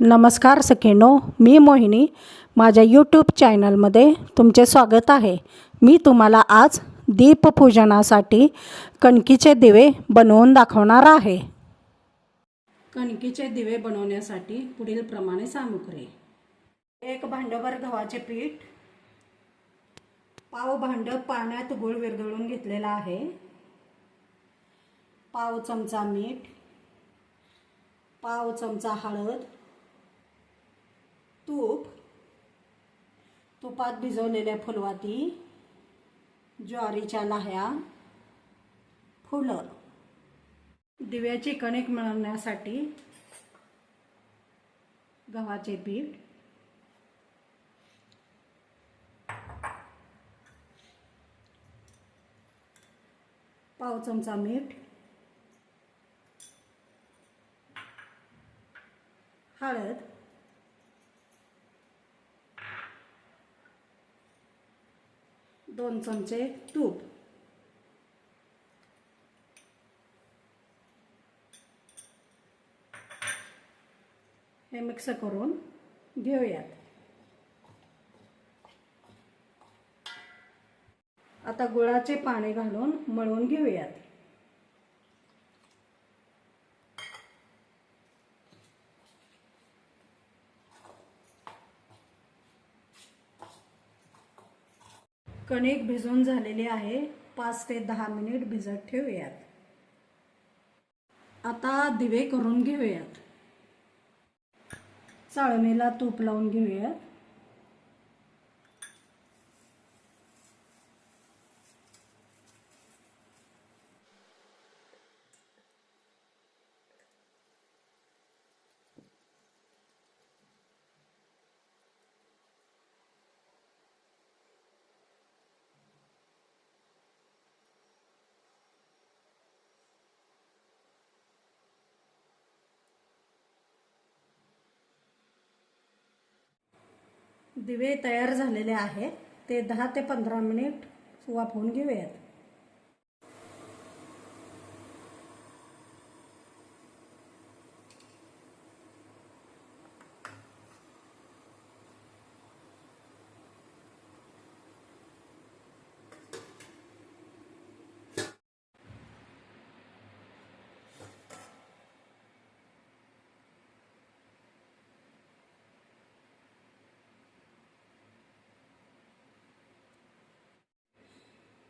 नमस्कार सखीनो मी मोहिनी. माझ्या यूट्यूब चॅनलमध्ये तुमचे स्वागत आहे. मी तुम्हाला आज दीपपूजनासाठी कणकीचे दिवे बनवून दाखवणार आहे. कणकीचे दिवे बनवण्यासाठी पुढील प्रमाणे सामुग्री एक भांडभर गव्हाचे पीठ पाव भांड पाण्यात गुळ विरघळून घेतलेला आहे. पाव चमचा मीठ पाव चमचा हळद तूप तुपात भिजवलेल्या फुलवाती ज्वारीच्या लाह्या फुलं. दिव्याची कणिक मिळवण्यासाठी गव्हाचे पीठ. पाव चमचा मीठ. हळद. दोन चमचे तूप. हे मिक्स करून घेऊयात. आता गुळाचे पाणी घालून मळून घेऊयात. कणिक भिजून झालेली आहे. पाच ते दहा मिनिट भिजत ठेवूयात. आता दिवे करून घेऊयात. चाळणीला तूप लावून घेऊयात. दिवे तयार झालेले आहेत. ते दहा ते पंधरा मिनिट वाफवून घेऊयात.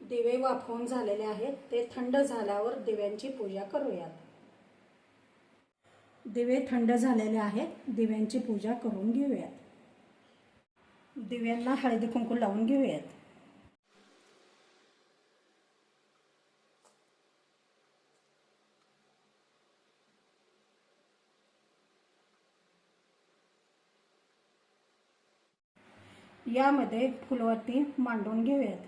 दिवे वाफवून झालेले आहेत ते थंड झाल्यावर दिव्यांची पूजा करूयात. दिवे थंड झालेले आहेत दिव्यांची पूजा करून घेऊयात. दिव्यांना हळदी कुंकू लावून घेऊयात. यामध्ये फुलवती मांडून घेऊयात.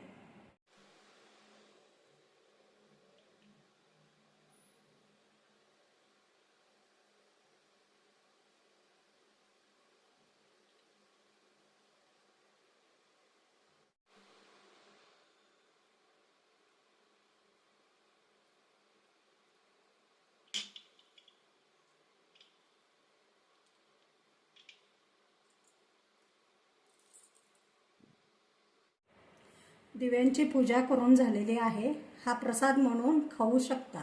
दिव्यांची पूजा करून झालेली आहे. हा प्रसाद म्हणून खाऊ शकता.